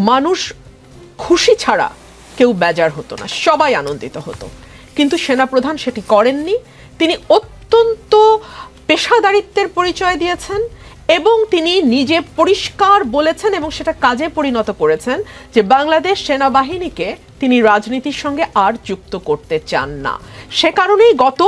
মানুষ খুশি ছাড়া কেউ বেজার হতো না, সবাই আনন্দিত হতো। কিন্তু সেনাপ্রধান সেটি করেননি। তিনি অত্যন্ত পেশাদারিত্বের পরিচয় দিয়েছেন। এবং তিনি নিজে পরিষ্কার বলেছেন এবং সেটা কাজে পরিণত করেছেন যে বাংলাদেশ সেনাবাহিনীকে তিনি রাজনীতির সঙ্গে আর যুক্ত করতে চান না। সে কারণেই গত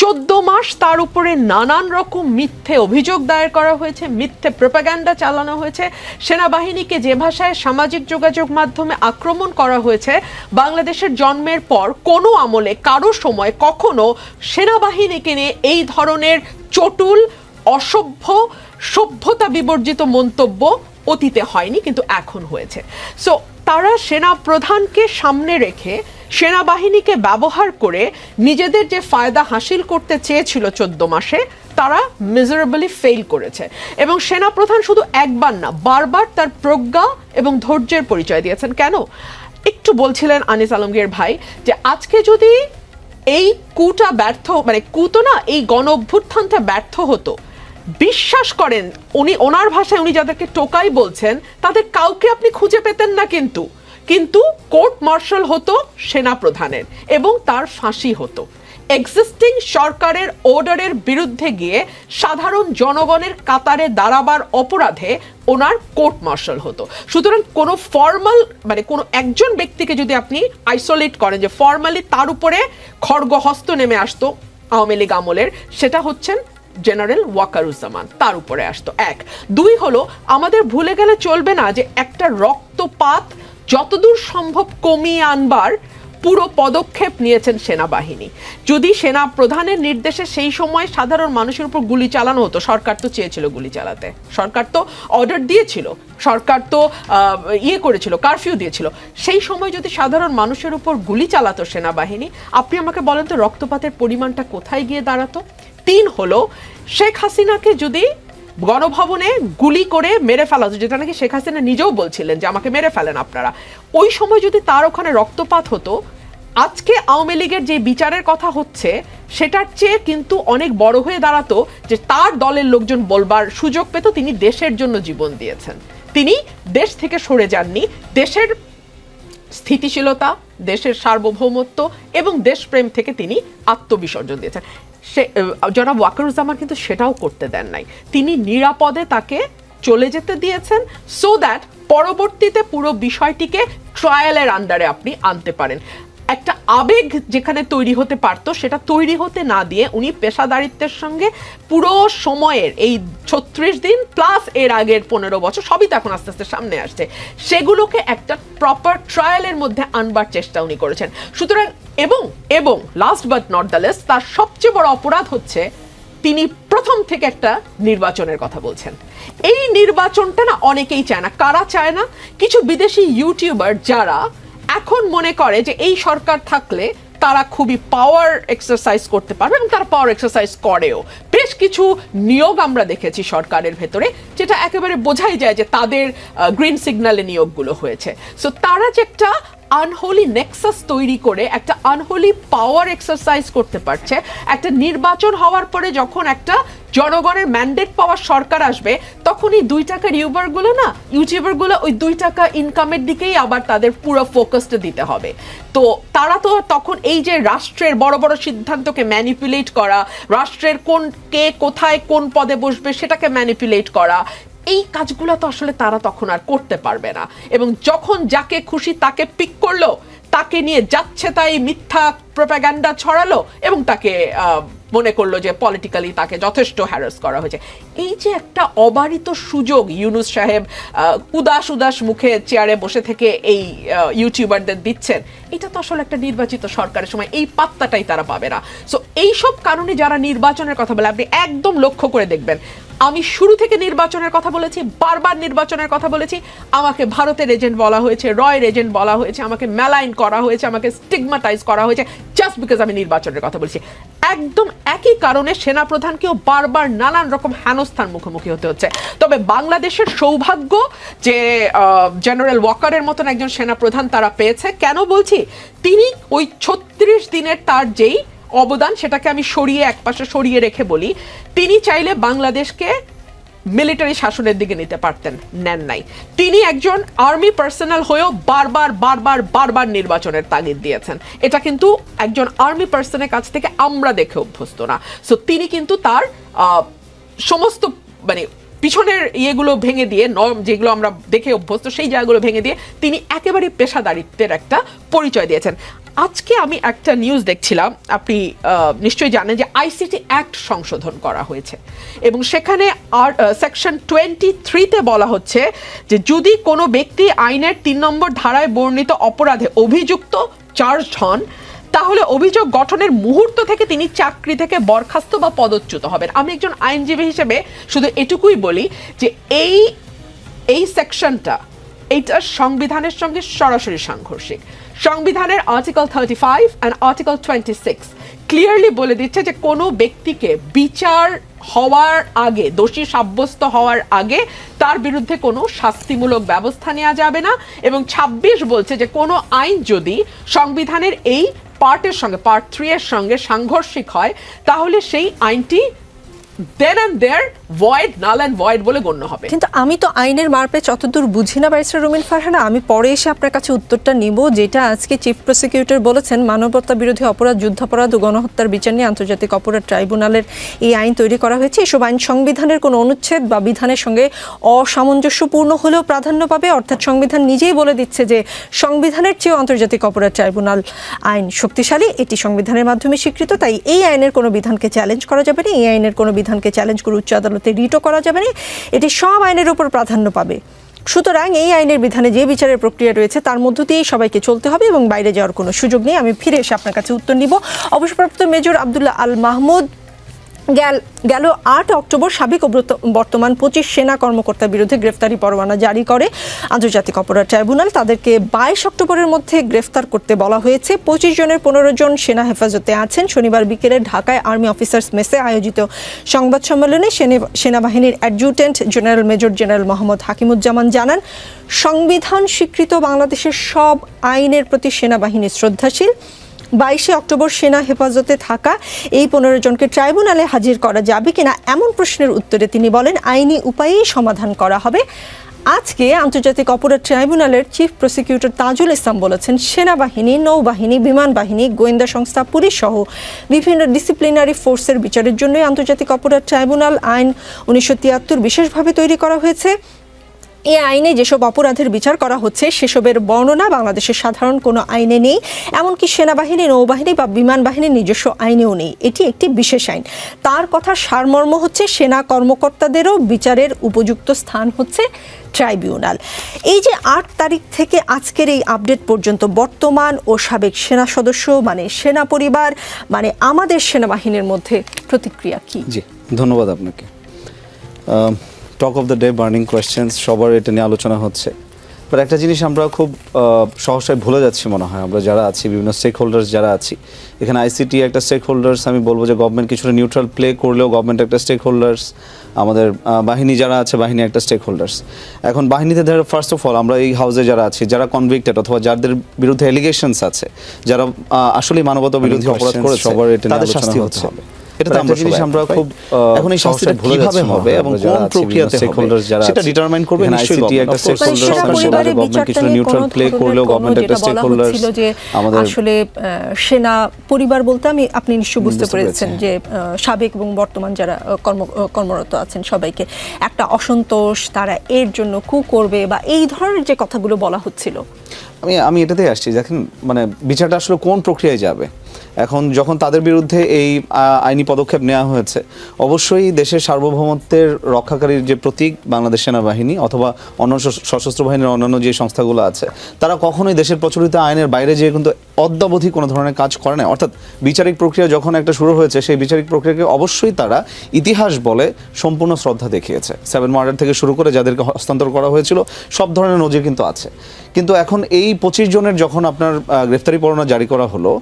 চোদ্দ মাস তার উপরে নানান রকম মিথ্যে অভিযোগ দায়ের করা হয়েছে, মিথ্যে প্রোপাগ্যান্ডা চালানো হয়েছে। সেনাবাহিনীকে যে ভাষায় সামাজিক যোগাযোগ মাধ্যমে আক্রমণ করা হয়েছে, বাংলাদেশের জন্মের পর কোনো আমলে, কারও সময় কখনো সেনাবাহিনীকে নিয়ে এই ধরনের চটুল, অসভ্য সভ্যতা বিবর্জিত মন্তব্য অতীতে হয়নি, কিন্তু এখন হয়েছে। সো তারা সেনা প্রধানকে সামনে রেখে সেনাবাহিনীকে ব্যবহার করে নিজেদের যে ফায়দা হাসিল করতে চেয়েছিল চোদ্দ মাসে, তারা মিজারেবলি ফেল করেছে। এবং সেনাপ্রধান শুধু একবার না, বারবার তার প্রজ্ঞা এবং ধৈর্যের পরিচয় দিয়েছেন। কেন? একটু বলছিলেন আনিস আলমগীর ভাই যে, আজকে যদি এই কুটা ব্যর্থ মানে কুতো না, এই গণ অভ্যুত্থানটা ব্যর্থ হতো বিশ্বাস করেন, উনি ওনার ভাষায় উনি যাদেরকে টোকাই বলছেন, তাদের কাউকে আপনি খুঁজে পেতেন না কিন্তু। কিন্তু কোর্ট মার্শাল হতো সেনা প্রধানের এবং তার ফাঁসি হতো। এক্সিস্টিং সরকারের অর্ডারের বিরুদ্ধে গিয়ে সাধারণ জনগণের কাতারে দাঁড়াবার অপরাধে ওনার কোর্ট মার্শাল হতো। সুতরাং কোনো ফর্মাল মানে কোনো একজন ব্যক্তিকে যদি আপনি আইসোলেট করেন, যে ফর্মালি তার উপরে খড়গহস্ত নেমে আসতো আওয়ামী লীগ আমলের, সেটা হচ্ছেন জেনারেল ওয়াকারুজ্জামান, তার উপরে আসতো এক। দুই হলো, আমাদের ভুলে গেলে চলবে না যে একটা রক্তপাত যতদূর সম্ভব কমিয়ে আনবার পুরো পদক্ষেপ নিয়েছেন সেনাবাহিনী। যদি সেনা প্রধানের নির্দেশে সেই সময় সাধারণ মানুষের উপর গুলি চালানো হতো, সরকার তো চেয়েছিল গুলি চালাতে। সরকার তো অর্ডার দিয়েছিল, সরকার তো ইয়ে করেছিল কারফিউ দিয়েছিল। সেই সময় যদি সাধারণ মানুষের উপর গুলি চালাতো সেনাবাহিনী, আপনি আমাকে বলেন তো রক্তপাতের পরিমাণটা কোথায় গিয়ে দাঁড়াতো? তিন হলো, শেখ হাসিনাকে যদি গণভবনে গুলি করে মেরে ফেলা হতো, যেটা নাকি শেখ হাসিনা নিজেও বলছিলেন যে আমাকে মেরে ফেলেন আপনারা, ওই সময় যদি তার ওখানে রক্তপাত হতো, আজকে আওয়ামী লীগের যে বিচারের কথা হচ্ছে, সেটার চেয়ে কিন্তু অনেক বড় হয়ে দাঁড়াতো যে তার দলের লোকজন বলবার সুযোগ পেত, তিনি দেশের জন্য জীবন দিয়েছেন। তিনি দেশ থেকে সরে যাননি, দেশের স্থিতিশীলতা, দেশের সার্বভৌমত্ব এবং দেশপ্রেম থেকে তিনি আত্মবিসর্জন দিয়েছেন। সে জনাব ওয়াকারুজ্জামান কিন্তু সেটাও করতে দেন নাই। তিনি নিরাপদে তাকে চলে যেতে দিয়েছেন সো দ্যাট পরবর্তীতে পুরো বিষয়টিকে ট্রায়ালের আন্ডারে আপনি আনতে পারেন। একটা আবেগ যেখানে তৈরি হতে পারতো, সেটা তৈরি হতে না দিয়ে উনি পেশাদারিত্বের সঙ্গে পুরো সময়ের এই ছত্রিশ দিন প্লাস এর আগের পনেরো বছর সবই তো এখন আস্তে আস্তে সামনে আসছে, সেগুলোকে একটা প্রপার ট্রায়ালের মধ্যে আনবার চেষ্টা উনি করেছেন। সুতরাং এবং এবং last but not the least তার সবচেয়ে বড় অপরাধ হচ্ছে তিনি প্রথম থেকে একটা নির্বাচনের কথা বলছেন। এই নির্বাচনটা না অনেকেই চায় না। কারা চায় না? কিছু বিদেশি ইউটিউবার যারা এখন মনে করে যে এই সরকার থাকলে তারা খুবই পাওয়ার এক্সারসাইজ করতে পারবে এবং তারা পাওয়ার এক্সারসাইজ করেও। বেশ কিছু নিয়োগ আমরা দেখেছি সরকারের ভেতরে, যেটা একেবারে বোঝাই যায় যে তাদের গ্রিন সিগন্যালে নিয়োগগুলো হয়েছে। সো তারা যে একটা আনহোলি নেক্সাস তৈরি করে একটা আনহোলি পাওয়ার এক্সারসাইজ করতে পারছে। একটা নির্বাচন হওয়ার পরে যখন একটা জনগণের ম্যান্ডেট পাওয়ার সরকার আসবে তখন এই দুই টাকার ইউবারগুলো না ইউটিউবারগুলো ওই দুই টাকা ইনকামের দিকেই আবার তাদের পুরো ফোকাসটা দিতে হবে। তো তারা তো তখন এই যে রাষ্ট্রের বড় বড় সিদ্ধান্তকে ম্যানিপুলেট করা, রাষ্ট্রের কোন কে কোথায় কোন পদে বসবে সেটাকে ম্যানিপুলেট করা এই কাজগুলো তো আসলে তারা তখন আর করতে পারবে না। এবং যখন যাকে খুশি তাকে পিক করল, তাকে নিয়ে যাচ্ছে তাই মিথ্যা প্রোপাগ্যান্ডা ছড়ালো এবং তাকে মনে করল যে পলিটিক্যালি তাকে যথেষ্ট হ্যারাস করা হয়েছে। এই যে একটা অবারিত সুযোগ ইউনুস সাহেব উদাস উদাস মুখে চেয়ারে বসে থেকে এই ইউটিউবারদের দিচ্ছেন, এটা তো আসলে একটা নির্বাচিত সরকারের সময়, এই পাত্তাটাই তারা পাবে না। সো এইসব কারণে যারা নির্বাচনের কথা বলে, আপনি একদম লক্ষ্য করে দেখবেন আমি শুরু থেকে নির্বাচনের কথা বলেছি, বারবার নির্বাচনের কথা বলেছি। আমাকে ভারতের এজেন্ট বলা হয়েছে, রয়ের এজেন্ট বলা হয়েছে, আমাকে মেলাইন করা হয়েছে, আমাকে স্টিগমাটাইজ করা হয়েছে জাস্ট বিকজ আমি নির্বাচনের কথা বলছি। একদম একই কারণে সেনাপ্রধানকেও বারবার নানান রকম হেনস্থার মুখোমুখি হতে হচ্ছে। তবে বাংলাদেশের সৌভাগ্য যে জেনারেল ওয়াকারের মতন একজন সেনাপ্রধান তারা পেয়েছে, কেন বলছি? তিনি ওই ছত্রিশ দিনের তার যেই অবদান সেটাকে আমি সরিয়ে একপাশে সরিয়ে রেখে বলি, তিনি চাইলে বাংলাদেশকে মিলিটারি শাসনের দিকে নিতে পারতেন, নেন নাই। তিনি একজন আর্মি পার্সোনাল হয়েও বারবার বারবার বারবার নির্বাচনের তাগিদ দিয়েছেন। এটা কিন্তু একজন আর্মি পার্সনের কাছ থেকে আমরা দেখে অভ্যস্ত না। সো তিনি কিন্তু তার সমস্ত মানে পিছনের ইয়েগুলো ভেঙে দিয়ে নর্ম যেগুলো আমরা দেখে অভ্যস্ত, সেই জায়গাগুলো ভেঙে দিয়ে তিনি একেবারে পেশাদারিত্বের একটা পরিচয় দিয়েছেন। আজকে আমি একটা নিউজ দেখছিলাম, আপনি নিশ্চয়ই জানেন যে আইসিটি অ্যাক্ট সংশোধন করা হয়েছে। এবং সেখানে আর সেকশন টোয়েন্টি থ্রিতে বলা হচ্ছে যে যদি কোনো ব্যক্তি আইনের তিন নম্বর ধারায় বর্ণিত অপরাধে অভিযুক্ত চার্জ হন তাহলে অভিযোগ গঠনের মুহূর্ত থেকে তিনি চাকরি থেকে বরখাস্ত বা পদচ্যুত হবেন। আমি একজন আইনজীবী হিসেবে শুধু এটুকুই বলি যে এই এই সেকশনটা, এইটা সংবিধানের সঙ্গে সরাসরি সাংঘর্ষিক। সংবিধানের article thirty five and article twenty six clearly বলে দিচ্ছে যে কোনো ব্যক্তিকে বিচার হওয়ার আগে, দোষী সাব্যস্ত হওয়ার আগে তার বিরুদ্ধে কোনো শাস্তিমূলক ব্যবস্থা নেওয়া যাবে না এবং ছাব্বিশ বলছে যে কোনো আইন যদি সংবিধানের এই পার্টের সঙ্গে পার্ট থ্রি এর সঙ্গে সাংঘর্ষিক হয় তাহলে সেই আইনটি then and there void null and void বলে গণ্য হবে। কিন্তু আমি তো আইনের মারপে যতদূর বুঝি না ব্যারিস্টার রুমিন ফারহানা। আমি পরে এসে আপনার কাছে উত্তরটা নিব, যেটা আজকে চিফ প্রসিকিউটর বলেছেন, মানবতা বিরোধী অপরাধ, যুদ্ধাপরাধ ও গণহত্যার বিচার নিয়ে আন্তর্জাতিক অপরাধ ট্রাইব্যুনালের এই আইন তৈরি করা হয়েছে। এসব আইন সংবিধানের কোনো অনুচ্ছেদ বা বিধানের সঙ্গে অসামঞ্জস্যপূর্ণ হলেও প্রাধান্য পাবে। অর্থাৎ সংবিধান নিজেই বলে দিচ্ছে যে সংবিধানের চেয়েও আন্তর্জাতিক অপরাধ ট্রাইব্যুনাল আইন শক্তিশালী। এটি সংবিধানের মাধ্যমে স্বীকৃত, তাই এই আইনের কোনো বিধানকে চ্যালেঞ্জ করা যাবে না। এই আইনের কোনো বিধানকে চ্যালেঞ্জ করে উচ্চ আদালতে রিটও করা যাবে না। এটি সব আইনের উপর প্রাধান্য পাবে। সুতরাং এই আইনের বিধানে যে বিচারের প্রক্রিয়া রয়েছে, তার মধ্য দিয়েই সবাইকে চলতে হবে এবং বাইরে যাওয়ার কোনো সুযোগ নেই। আমি ফিরে এসে আপনার কাছে উত্তর নিব। অবসরপ্রাপ্ত মেজর আবদুল্লাহ আল মাহমুদ গেল আট অক্টোবর সাবেক বর্তমান পঁচিশ সেনা কর্মকর্তার বিরুদ্ধে গ্রেফতারি পরোয়ানা জারি করে আন্তর্জাতিক অপরাধ ট্রাইব্যুনাল। তাদেরকে বাইশ অক্টোবরের মধ্যে গ্রেফতার করতে বলা হয়েছে। পঁচিশ জনের পনেরো জন সেনা হেফাজতে আছেন। শনিবার বিকেলে ঢাকায় আর্মি অফিসার্স মেসে আয়োজিত সংবাদ সম্মেলনে সেনে- সেনাবাহিনীর adjutant general major general Mohammad Hakimuzzaman জানান, সংবিধান স্বীকৃত বাংলাদেশের সব আইনের প্রতি সেনাবাহিনী শ্রদ্ধাশীল। বাইশে অক্টোবর সেনা হেফাজতে থাকা এই পনেরো জনকে ট্রাইব্যুনালে হাজির করা যাবে কিনা এমন প্রশ্নের উত্তরে তিনি বলেন, আইনি উপায়েই সমাধান করা হবে। আজকে আন্তর্জাতিক অপরাধ ট্রাইব্যুনালের চিফ প্রসিকিউটর তাজুল ইসলাম বলেছেন, সেনাবাহিনী, নৌবাহিনী বিমান বাহিনী গোয়েন্দা সংস্থা, পুলিশ সহ বিভিন্ন ডিসিপ্লিনারি ফোর্সের বিচারের জন্যই আন্তর্জাতিক অপরাধ ট্রাইব্যুনাল আইন উনিশশো বিশেষভাবে তৈরি করা হয়েছে। এই আইনে যেসব অপরাধের বিচার করা হচ্ছে, সেসবের বর্ণনা বাংলাদেশের সাধারণ কোনো আইনে নেই। এমনকি সেনাবাহিনী, নৌবাহিনী বা বিমান বাহিনীর নিজস্ব আইনেও নেই। এটি একটি বিশেষ আইন। তার কথা সারমর্ম হচ্ছে, সেনা কর্মকর্তাদেরও বিচারের উপযুক্ত স্থান হচ্ছে ট্রাইব্যুনাল। এই যে আট তারিখ থেকে আজকের এই আপডেট পর্যন্ত বর্তমান ও সাবেক সেনা সদস্য মানে সেনা পরিবার মানে আমাদের সেনাবাহিনীর মধ্যে প্রতিক্রিয়া কি? জি, ধন্যবাদ আপনাকে। Talk of the day burning questions সবার এটা নিয়ে আলোচনা হচ্ছে। বাট একটা জিনিস আমরা খুব সহসায় ভুলে যাচ্ছি মনে হয় আমরা যারা আছি বিভিন্ন স্টেক হোল্ডার্স যারা আছি। এখানে আইসিটি একটা স্টেক হোল্ডার্স আমি বলব যে গভর্নমেন্ট কিছুটা নিউট্রাল প্লে করলেও গভর্নমেন্ট একটা স্টেক হোল্ডার্স আমাদের বাহিনী যারা আছে বাহিনী একটা স্টেক হোল্ডার্স এখন বাহিনীতে ধরো ফার্স্ট অফ অল আমরা এই হাউসে যারা আছি যারা কনভিক্টেড অথবা যাদের বিরুদ্ধে এলিগেশনস আছে যারা আসলে মানবতা বিরোধী অপরাধ questions, করেছে সবার এটা তাদের শাস্তি হচ্ছে। এটা তো আমরা জিনিস আমরা খুব, এখন এই শাস্তিটা কীভাবে হবে এবং কোন প্রক্রিয়াতে হবে সেটা ডিটারমাইন করবে নিশ্চয়ই একটা মানে নিয়ে neutral কোনো play ধরনের করলেও government একটা যে আমাদের- আসলে সেনা পরিবার বলতে আমি আপনি নিশ্চয়ই বুঝতে পেরেছেন যে আহ, সাবেক এবং বর্তমান যারা কর্ম কর্মরত আছেন সবাইকে একটা অসন্তোষ তারা এর জন্য কু করবে বা এই ধরনের যে কথাগুলো বলা হচ্ছিল। আমি আমি এটাতেই আসছি দেখেন মানে বিচারটা আসলে কোন প্রক্রিয়ায় যাবে? এখন যখন তাদের বিরুদ্ধে এই আইনি পদক্ষেপ নেওয়া হয়েছে, অবশ্যই দেশের সার্বভৌমত্বের রক্ষাকারীর যে প্রতীক বাংলাদেশ সেনাবাহিনী অথবা অন্য সশস্ত্র বাহিনীর অন্যান্য যে সংস্থাগুলো আছে, তারা কখনোই দেশের প্রচলিত আইনের বাইরে যেয়ে কিন্তু অদ্যাবধি কোনো ধরনের কাজ করে না অর্থাৎ বিচারিক প্রক্রিয়া যখন একটা শুরু হয়েছে, সেই বিচারিক প্রক্রিয়াকে অবশ্যই তারা ইতিহাস বলে সম্পূর্ণ শ্রদ্ধা দেখিয়েছে। সেভেন মার্ডার থেকে শুরু করে যাদেরকে হস্তান্তর করা হয়েছিল, সব ধরনের নজির কিন্তু আছে। কিন্তু এখন এই পঁচিশ জনের যখন আপনার গ্রেফতারি পরোয়ানা জারি করা হলো,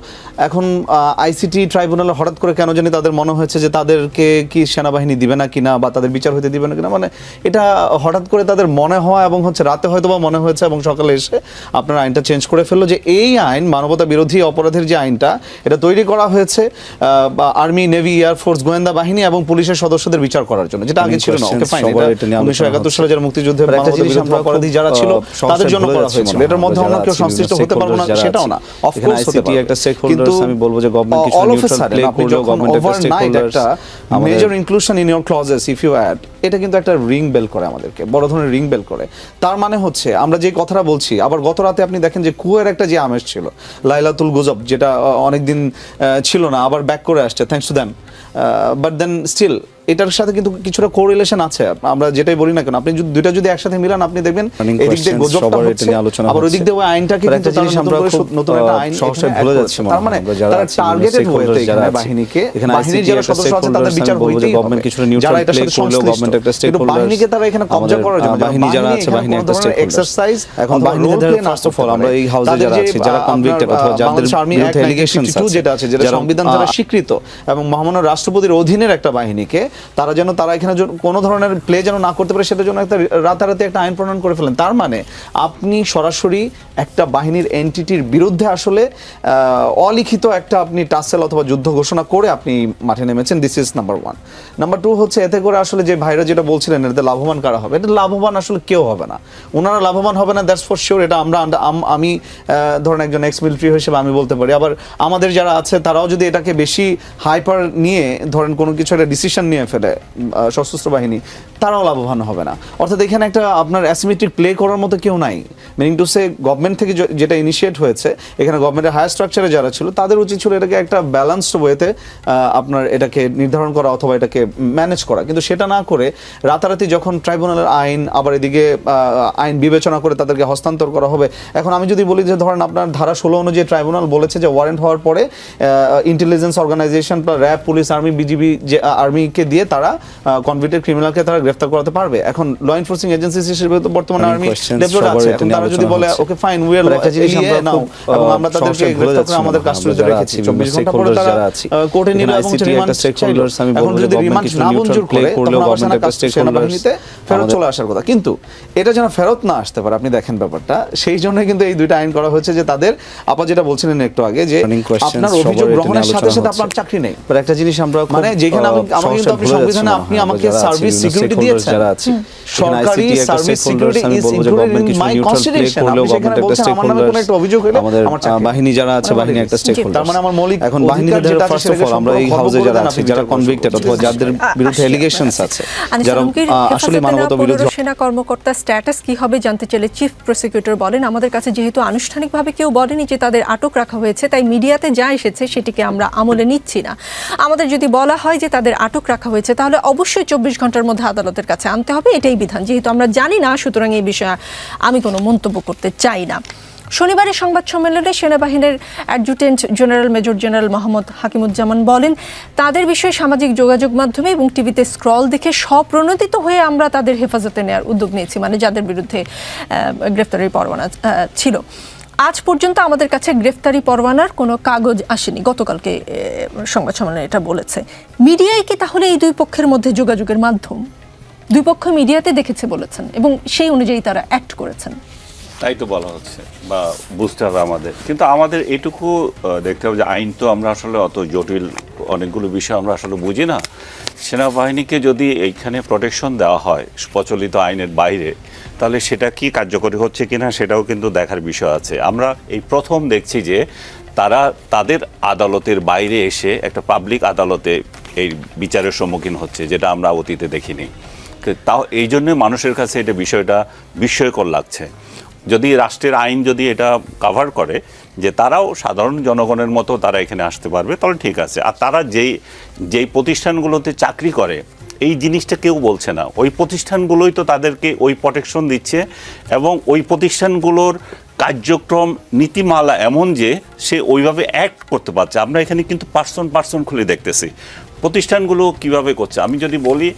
এখন আইসিটি ট্রাইব্যুনালে হঠাৎ করে কেন জানি তাদের মনে হয়েছে যে তাদেরকে কি সেনাবাহিনী দিবে না কিনা বা তাদের বিচার হতে দিবে না কিনা। মানে এটা হঠাৎ করে তাদের মনে হওয়া এবং হচ্ছে রাতে হয়তো বা মনে হয়েছে এবং সকালে এসে আপনার আইনটা চেঞ্জ করে ফেলল যে এই আইন মানবতা বিরোধী অপরাধের যে আইনটা এটা তৈরি করা হয়েছে আর্মি নেভি এয়ারফোর্স গোয়েন্দা বাহিনী এবং পুলিশের সদস্যদের বিচার করার জন্য যেটা আগে ছিল না। ওকে ফাইন উনিশশো একাত্তর সালে যারা আমরা অপরাধী যারা ছিল তাদের জন্য করা হয়েছিল। এটার মধ্যে আমরা অন্য কেউ সংশ্লিষ্ট হতে পারব না সেটাও না। আছি। অফ এখানে কোর্স হতে stakeholders, কিন্তু আমি বলব যে গভর্নমেন্ট কিছু নিউট্রাল প্লে করল একটা major inclusion in your clauses if you add এটা কিন্তু একটা রিং বেল করে আমাদেরকে বড় ধরনের রিং বেল করে। তার মানে হচ্ছে আমরা যে কথাটা বলছি আবার গত রাতে আপনি দেখেন যে কুয়ের একটা যে আমেজ ছিল লাইলাতুল গুজব যেটা অনেকদিন ছিল না আবার ব্যাক করে আসছে thanks to them but then still এটার সাথে কিন্তু কিছুটা কোরিলেশন আছে আমরা যেটাই বলি না কেন আপনি যদি দুইটা যদি একসাথে মিলান আপনি দেখবেন এদিক দিয়ে এটা হচ্ছে আবার ওই দিক দিয়ে ওই আইনটাকে কিন্তু জিনিস আমরা নতুন একটা আইন এখানে ভুলে যাচ্ছি তার মানে তারা টার্গেটেড হয়েছে এখানে বাহিনীকে এখানে বাহিনীর যারা সদস্য আছে তাদের বিচার government হবে। কিছুটা neutral যারা এটার সাথে সংশ্লিষ্ট। government একটা কিন্তু stakeholders, বাহিনীকে তারা এখানে কবজা করার জন্য বাহিনী যারা আছে, বাহিনী একটা stakeholders। এক্সারসাইজ এখন বাহিনীদের first of all আমরা এই এ যারা আছি, যারা convicted অথবা যাদের বিরুদ্ধে allegations আছে, যেটা আছে যেটা সংবিধান দ্বারা স্বীকৃত এবং মহামান্য রাষ্ট্রপতির অধীনের একটা বাহিনীকে তারা যেন, তারা এখানে কোনো ধরনের প্লে যেন না করতে পারে, সেটার জন্য একটা রাতারাতি একটা আইন প্রণয়ন করে ফেলেন। তার মানে আপনি সরাসরি একটা বাহিনীর এনটিটির বিরুদ্ধে আসলে অলিখিত একটা আপনি টাসেল অথবা যুদ্ধ ঘোষণা করে আপনি মাঠে নেমেছেন this is number one number two হচ্ছে, এতে করে আসলে যে ভাইরা যেটা বলছিলেন এতে লাভবান কারা হবে? এটা লাভবান আসলে কেউ হবে না। ওনারা লাভবান হবে না দ্যাটস ফর শিওর এটা আমরা আম- ধরেন একজন এক্স মিলিটারি হিসেবে আমি বলতে পারি। আবার আমাদের যারা আছে, তারাও যদি এটাকে বেশি হাইপার নিয়ে, ধরেন কোনো কিছু একটা ডিসিশন নিয়ে ফেলে সশস্ত্র বাহিনী, তারাও লাভবান হবে না। অর্থাৎ এখানে একটা আপনার অ্যাসিমেট্রিক প্লে করার মতো কেউ নাই। মিনিং টু সে গভর্নমেন্ট থেকে যেটা ইনিশিয়েট হয়েছে, এখানে গভর্নমেন্টের হায়ার স্ট্রাকচারে যারা ছিল, তাদের উচিত ছিল এটাকে একটা ব্যালেন্সড ওয়েতে আপনার এটাকে নির্ধারণ করা অথবা এটাকে ম্যানেজ করা। কিন্তু সেটা না করে রাতারাতি যখন ট্রাইব্যুনালের আইন, আবার এদিকে আইন বিবেচনা করে তাদেরকে হস্তান্তর করা হবে, এখন আমি যদি বলি যে ধরেন আপনার ধারা ষোলো অনুযায়ী ট্রাইব্যুনাল বলেছে যে ওয়ারেন্ট হওয়ার পরে ইন্টেলিজেন্স অর্গানাইজেশন বা র্যাব পুলিশ আর্মি বিজিবি যে আর্মিকে দিয়ে তারা কনভিক্টেড ক্রিমিনালকে তারা গ্রেফতার করাতে পারবে। এখন ল এনফোর্সিং এজেন্সি হিসেবে তো বর্তমানে আর্মি ডেভেলপ আছে এখন তারা যদি বলে ওকে ফাইন উই আর নাও। এবং আমরা তাদেরকে গ্রেফতার করে আমাদের। কাস্টডিতে রেখেছি। আছি, চব্বিশ বিভিন্ন ঘণ্টা পরে তারা কোর্টে এখানে এবং রিমান্ড stakeholders, আমি বলব যদি রিমান্ড না মঞ্জুর করে তখন government একটা সেনাবাহিনীতে ফেরত চলে আসার কথা। কিন্তু এটা যেন ফেরত না আসতে পারে আপনি দেখেন ব্যাপারটা। সেই জন্য কিন্তু এই দুইটা আইন করা হয়েছে যে তাদের আপা যেটা বলছিলেন একটু আগে যে আপনার অভিযোগ গ্রহণের সাথে সাথে আপনার চাকরি নেই। একটা জিনিস আমরা মানে যেখানে আমি- আমাকে কিন্তু আপনি সংবিধানে আপনি আমাকে আমরা সার্ভিস সিকিউরিটি দিয়েছেন। যারা সরকারি service security is included in my করলেও আপনি সেখানে বলছেন আমার নামে কোনো একটা অভিযোগ হলে আমার বাহিনী যারা আছে, বাহিনী একটা release। stakeholders। তার মানে আমার মৌলিক এখন যেটা আছে ফার্স্ট অফ অল আমরা এই হাউসে যারা আছি যারা কনভিক্টেড অথবা যাদের বিরুদ্ধে এলিগেশনস আছে যারা আসলে মানবতা বিরোধী সেনা কর্মকর্তার স্ট্যাটাস কি হবে জানতে চাইলে চিফ প্রসিকিউটর বলেন। আমাদের কাছে যেহেতু আনুষ্ঠানিকভাবে কেউ বলেনি যে তাদের আটক রাখা হয়েছে তাই মিডিয়াতে যা এসেছে সেটিকে আমরা আমলে নিচ্ছি না আমাদের যদি বলা হয় যে তাদের আটক রাখা হয়েছে, তাহলে অবশ্যই চব্বিশ ঘণ্টার মধ্যে আদালতের কাছে আনতে হবে, এটাই বিধান। যেহেতু আমরা জানি না, সুতরাং এই বিষয়ে আমি কোনো মন্তব্য করতে চাই না। শনিবারের সংবাদ সম্মেলনে সেনাবাহিনীর adjutant general major general Mohammad Hakimuzzaman বলেন, তাদের বিষয়ে সামাজিক যোগাযোগ মাধ্যমে এবং টিভিতে স্ক্রল দেখে স্বপ্রণোদিত হয়ে আমরা তাদের হেফাজতে নেওয়ার উদ্যোগ নিয়েছি মানে যাদের বিরুদ্ধে গ্রেফতারের পরোয়ানা ছিল। আজ পর্যন্ত আমাদের কাছে গ্রেফতারি পরোয়ানার কোনো কাগজ আসেনি। গতকালকে সংবাদ সম্মেলনে এটা বলেছে। মিডিয়ায় কি তাহলে এই দুই পক্ষের মধ্যে যোগাযোগের মাধ্যম? দুই পক্ষ মিডিয়াতে দেখেছে বলেছেন এবং সেই অনুযায়ী তারা অ্যাক্ট করেছেন। তাই তো বলা হচ্ছে বা বুঝতে হবে আমাদের। কিন্তু আমাদের এটুকু দেখতে হবে যে আইন তো আমরা আসলে অত জটিল অনেকগুলো বিষয় আমরা আসলে বুঝি না। সেনাবাহিনীকে যদি এইখানে প্রোটেকশন দেওয়া হয়, প্রচলিত আইনের বাইরে তাহলে সেটা কি কার্যকরী হচ্ছে কিনা সেটাও কিন্তু দেখার বিষয় আছে। আমরা এই প্রথম দেখছি যে তারা তাদের আদালতের বাইরে এসে একটা পাবলিক আদালতে এই বিচারের সম্মুখীন হচ্ছে, যেটা আমরা অতীতে দেখিনি। তাও এই জন্য মানুষের কাছে এটা বিষয়টা বিস্ময়কর লাগছে। যদি রাষ্ট্রের আইন যদি এটা কাভার করে, যে তারাও সাধারণ জনগণের মতো তারা এখানে আসতে পারবে, তাহলে ঠিক আছে। আর তারা যেই যেই প্রতিষ্ঠানগুলোতে চাকরি করে এই জিনিসটা কেউ বলছে না। ওই প্রতিষ্ঠানগুলোই তো তাদেরকে ওই প্রোটেকশন দিচ্ছে এবং ওই প্রতিষ্ঠানগুলোর কার্যক্রম, নীতিমালা এমন যে সে ওইভাবে অ্যাক্ট করতে পারছে। আমরা এখানে কিন্তু পার্সন পার্সন খুলে দেখতেছি। প্রতিষ্ঠানগুলো কীভাবে করছে? আমি যদি বলি,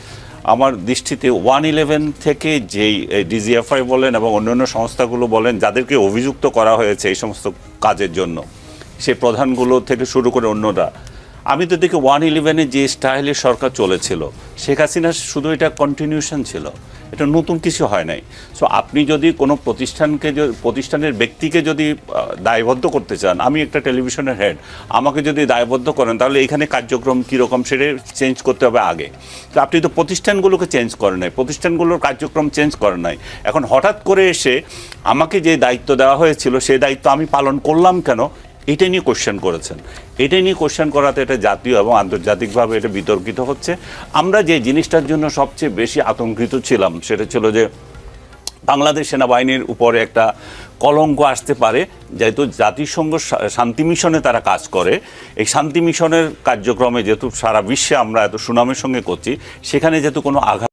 আমার দৃষ্টিতে ওয়ান ইলেভেন থেকে যেই ডিজিএফআই বলেন এবং অন্যান্য সংস্থাগুলো বলেন, যাদেরকে অভিযুক্ত করা হয়েছে এই সমস্ত কাজের জন্য, সে প্রধানগুলো থেকে শুরু করে অন্যরা আমি তো দেখি ওয়ান ইলেভেনে যে স্টাইলে সরকার চলেছিল, শেখ হাসিনা শুধু এটা কন্টিনিউশন ছিল, এটা নতুন কিছু হয় নাই। সো আপনি যদি কোনো প্রতিষ্ঠানকে প্রতিষ্ঠানের ব্যক্তিকে যদি দায়বদ্ধ করতে চান, আমি একটা টেলিভিশনের হেড আমাকে যদি দায়বদ্ধ করেন, তাহলে এখানে কার্যক্রম কীরকম সেটা চেঞ্জ করতে হবে আগে। তো আপনি তো প্রতিষ্ঠানগুলোকে চেঞ্জ করেন নাই, প্রতিষ্ঠানগুলোর কার্যক্রম চেঞ্জ করেন নাই। এখন হঠাৎ করে এসে আমাকে যে দায়িত্ব দেওয়া হয়েছিল সেই দায়িত্ব আমি পালন করলাম কেন? এটা নিয়ে কোশ্চেন করেছেন। এটা নিয়ে কোশ্চেন করাতে এটা জাতীয় এবং আন্তর্জাতিকভাবে এটা বিতর্কিত হচ্ছে। আমরা যে জিনিসটার জন্য সবচেয়ে বেশি আতঙ্কিত ছিলাম, সেটা ছিল যে বাংলাদেশ সেনাবাহিনীর উপরে একটা কলঙ্ক আসতে পারে, যেহেতু জাতিসংঘ শান্তি মিশনে তারা কাজ করে। এই শান্তি মিশনের কার্যক্রমে যেহেতু সারা বিশ্বে আমরা এত সুনামের সঙ্গে করছি, সেখানে যেহেতু কোনো আঘাত